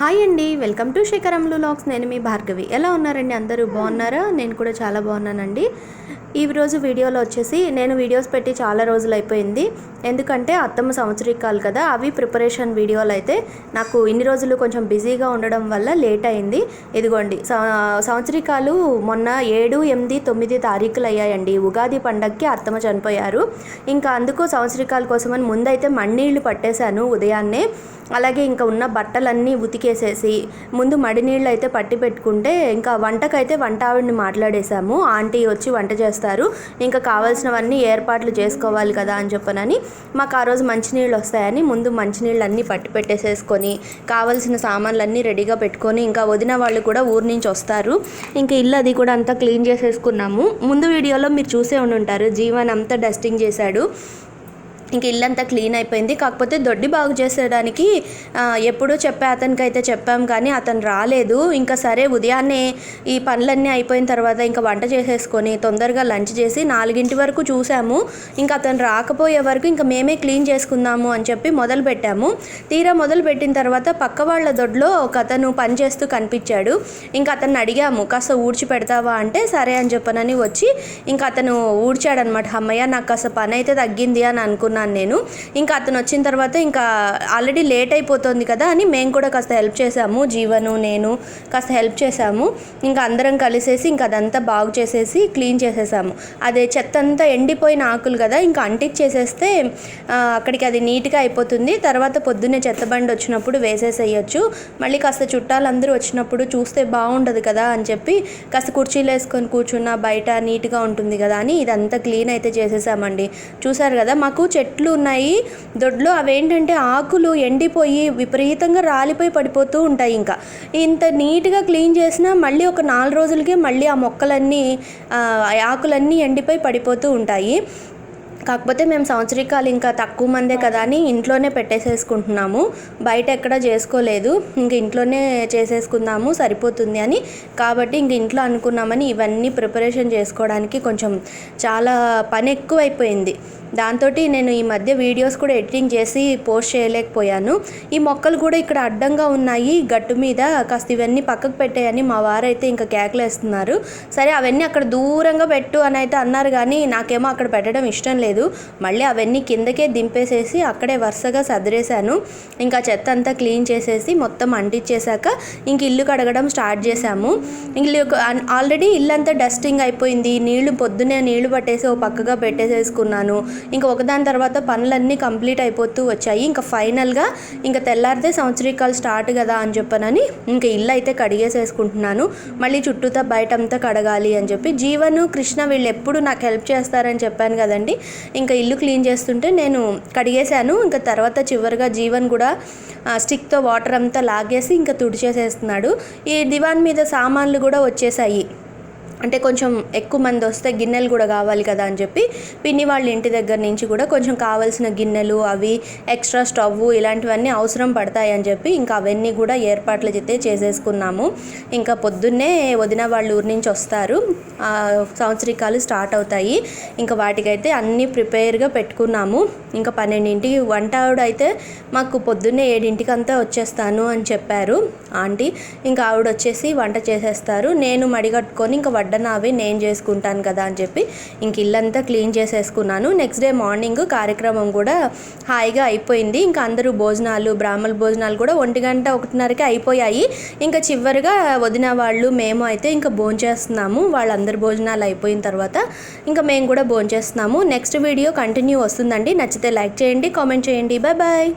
Hi అండి welcome to శేఖరంలు lakhs. నేను మీ భార్గవి. ఎలా ఉన్నారండి? అందరూ బాగున్నారా? నేను కూడా చాలా బాగున్నానండి. ఈ రోజు వీడియోలో వచ్చేసి నేను వీడియోస్ పెట్టి చాలా రోజులు అయిపోయింది. ఎందుకంటే అత్తమ్మ సంవత్సరికాలు కదా అవి ప్రిపరేషన్ వీడియోలు అయితే నాకు ఇన్ని రోజులు కొంచెం బిజీగా ఉండడం వల్ల లేట్ అయింది. ఇదిగోండి సంవత్సరికాలు మొన్న ఏడు ఎనిమిది తొమ్మిది తారీఖులు అయ్యాయండి. ఉగాది పండగకి అత్తమ్మ చనిపోయారు. ఇంకా అందుకు సంవత్సరికాల కోసమని ముందైతే మಣ್ಣీళ్ళు పట్టేశాను ఉదయాన్నే. అలాగే ఇంకా ఉన్న బట్టలన్నీ ఉతికి ఉడికేసేసి ముందు మడి నీళ్ళు అయితే పట్టి పెట్టుకుంటే ఇంకా వంటకైతే వంట ఆవిడని మాట్లాడేశాము. ఆంటీ వచ్చి వంట చేస్తారు. ఇంకా కావాల్సినవన్నీ ఏర్పాట్లు చేసుకోవాలి కదా అని చెప్పనని మాకు ఆ రోజు మంచినీళ్ళు వస్తాయని ముందు మంచినీళ్ళు అన్నీ పట్టి పెట్టేసేసుకొని కావాల్సిన సామాన్లన్నీ రెడీగా పెట్టుకొని ఇంకా వదిన వాళ్ళు కూడా ఊరి నుంచి వస్తారు. ఇంకా ఇల్లు అది కూడా అంతా క్లీన్ చేసేసుకున్నాము. ముందు వీడియోలో మీరు చూసే ఉండి ఉంటారు జీవన్ అంతా డస్టింగ్ చేశాడు. ఇంక ఇల్లంతా క్లీన్ అయిపోయింది. కాకపోతే దొడ్డి బాగు చేసేయడానికి ఎప్పుడూ చెప్పే అతనికి అయితే చెప్పాం కానీ అతను రాలేదు. ఇంకా సరే ఉదయాన్నే ఈ పనులన్నీ అయిపోయిన తర్వాత ఇంకా వంట చేసేసుకొని తొందరగా లంచ్ చేసి నాలుగింటి వరకు చూసాము. ఇంకా అతను రాకపోయే వరకు ఇంకా మేమే క్లీన్ చేసుకుందాము అని చెప్పి మొదలు పెట్టాము. తీరా మొదలు పెట్టిన తర్వాత పక్క వాళ్ళ దొడ్లో ఒక అతను పని చేస్తూ కనిపించాడు. ఇంకా అతన్ని అడిగాము కాస్త ఊడ్చి పెడతావా అంటే సరే అని చెప్పనని వచ్చి ఇంకా అతను ఊడ్చాడనమాట. అమ్మయ్య నాకు కాస్త పని అయితే తగ్గింది అని అనుకున్నాను. నేను. ఇంకా అతను వచ్చిన తర్వాత ఇంకా ఆల్రెడీ లేట్ అయిపోతుంది కదా అని మేము కూడా కాస్త హెల్ప్ చేసాము. జీవను నేను కాస్త హెల్ప్ చేసాము. ఇంకా అందరం కలిసేసి ఇంకా అదంతా బాగు చేసేసి క్లీన్ చేసేసాము. అదే చెత్త అంతా ఎండిపోయిన ఆకులు కదా ఇంకా అంటించేసేస్తే అక్కడికి అది నీట్గా అయిపోతుంది. తర్వాత పొద్దున్నే చెత్త బండి వచ్చినప్పుడు వేసేసేయచ్చు. మళ్ళీ కాస్త చుట్టాలందరూ వచ్చినప్పుడు చూస్తే బాగుండదు కదా అని చెప్పి కాస్త కుర్చీలు వేసుకొని కూర్చున్న బయట నీట్గా ఉంటుంది కదా అని ఇదంతా క్లీన్ అయితే చేసేసామండి. చూసారు కదా మాకు చెట్లు ఉన్నాయి. దొడ్లో అవేంటంటే ఆకులు ఎండిపోయి విపరీతంగా రాలిపోయి పడిపోతూ ఉంటాయి ఇంకా. ఇంత నీట్గా క్లీన్ చేసినా మళ్ళీ ఒక నాలుగు రోజులకే మళ్ళీ ఆ మొక్కలన్నీ ఆకులన్నీ ఎండిపోయి పడిపోతూ ఉంటాయి. కాకపోతే మేము సంవత్సరికాలు ఇంకా తక్కువ మందే కదా అని ఇంట్లోనే పెట్టేసేసుకుంటున్నాము. బయట ఎక్కడ చేసుకోలేదు. ఇంక ఇంట్లోనే చేసేసుకుందాము సరిపోతుంది అని. కాబట్టి ఇంక ఇంట్లో అనుకున్నామని ఇవన్నీ ప్రిపరేషన్ చేసుకోవడానికి కొంచెం చాలా పని ఎక్కువైపోయింది. దాంతో నేను ఈ మధ్య వీడియోస్ కూడా ఎడిటింగ్ చేసి పోస్ట్ చేయలేకపోయాను. ఈ మొక్కలు కూడా ఇక్కడ అడ్డంగా ఉన్నాయి. గట్టు మీద కాస్త ఇవన్నీ పక్కకు పెట్టాయని మా వారైతే ఇంకా కేకలేస్తున్నారు. సరే అవన్నీ అక్కడ దూరంగా పెట్టు అని అయితే అన్నారు కానీ నాకేమో అక్కడ పెట్టడం ఇష్టం లేదు. మళ్ళీ అవన్నీ కిందకే దింపేసేసి అక్కడే వరుసగా సదిరేశాను. ఇంకా చెత్త అంతా క్లీన్ చేసేసి మొత్తం అంటించేశాక ఇంక ఇల్లు కడగడం స్టార్ట్ చేశాము. ఇల్లు ఆల్రెడీ ఇల్లంతా డస్టింగ్ అయిపోయింది. నీళ్ళు పొద్దునే నీళ్ళు పట్టేసి ఓ పక్కగా పెట్టేసేసుకున్నాను. ఇంకా ఒకదాని తర్వాత పనులన్నీ కంప్లీట్ అయిపోతూ వచ్చాయి. ఇంకా ఫైనల్గా ఇంకా తెల్లారితే సంవత్సరీకాలు స్టార్ట్ కదా అని చెప్పనని ఇంకా ఇల్లు అయితే కడిగేసేసుకుంటున్నాను. మళ్ళీ చుట్టూతా బయట అంతా కడగాలి అని చెప్పి. జీవను కృష్ణ వీళ్ళు ఎప్పుడు నాకు హెల్ప్ చేస్తారని చెప్పాను కదండి. ఇంకా ఇల్లు క్లీన్ చేస్తుంటే నేను కడిగేశాను. ఇంకా తర్వాత చివరిగా జీవన్ కూడా స్టిక్తో వాటర్ అంతా లాగేసి ఇంకా తుడిచేసేస్తున్నాడు. ఈ దివాన్ మీద సామాన్లు కూడా వచ్చేసాయి. అంటే కొంచెం ఎక్కువ మంది వస్తే గిన్నెలు కూడా కావాలి కదా అని చెప్పి పిన్ని వాళ్ళ ఇంటి దగ్గర నుంచి కూడా కొంచెం కావాల్సిన గిన్నెలు అవి ఎక్స్ట్రా స్టవ్ ఇలాంటివన్నీ అవసరం పడతాయి అని చెప్పి ఇంకా అవన్నీ కూడా ఏర్పాట్లు అయితే చేసేసుకున్నాము. ఇంకా పొద్దున్నే వదిన వాళ్ళ ఊరి నుంచి వస్తారు. సంవత్సరికాలు స్టార్ట్ అవుతాయి. ఇంకా వాటికైతే అన్నీ ప్రిపేర్గా పెట్టుకున్నాము. ఇంకా పన్నెండింటికి వంట ఆవిడ అయితే మాకు పొద్దున్నే ఏడింటికి అంతా వచ్చేస్తాను అని చెప్పారు. ఆంటీ ఇంకా ఆవిడ వచ్చేసి వంట చేసేస్తారు. నేను మడిగట్టుకొని ఇంకా వడ్డ వడ్డన అవి నేను చేసుకుంటాను కదా అని చెప్పి ఇంక ఇల్లంతా క్లీన్ చేసేసుకున్నాను. నెక్స్ట్ డే మార్నింగ్ కార్యక్రమం కూడా హాయిగా అయిపోయింది. ఇంకా అందరూ భోజనాలు బ్రాహ్మణ భోజనాలు కూడా ఒంటి గంట ఒకటిన్నరకి అయిపోయాయి. ఇంకా చివరిగా వదిన వాళ్ళు మేము అయితే ఇంకా భోంచేస్తున్నాము వాళ్ళందరి భోజనాలు అయిపోయిన తర్వాత ఇంకా మేము కూడా భోంచేస్తున్నాము నెక్స్ట్ వీడియో కంటిన్యూ వస్తుందండి. నచ్చితే లైక్ చేయండి కామెంట్ చేయండి. Bye bye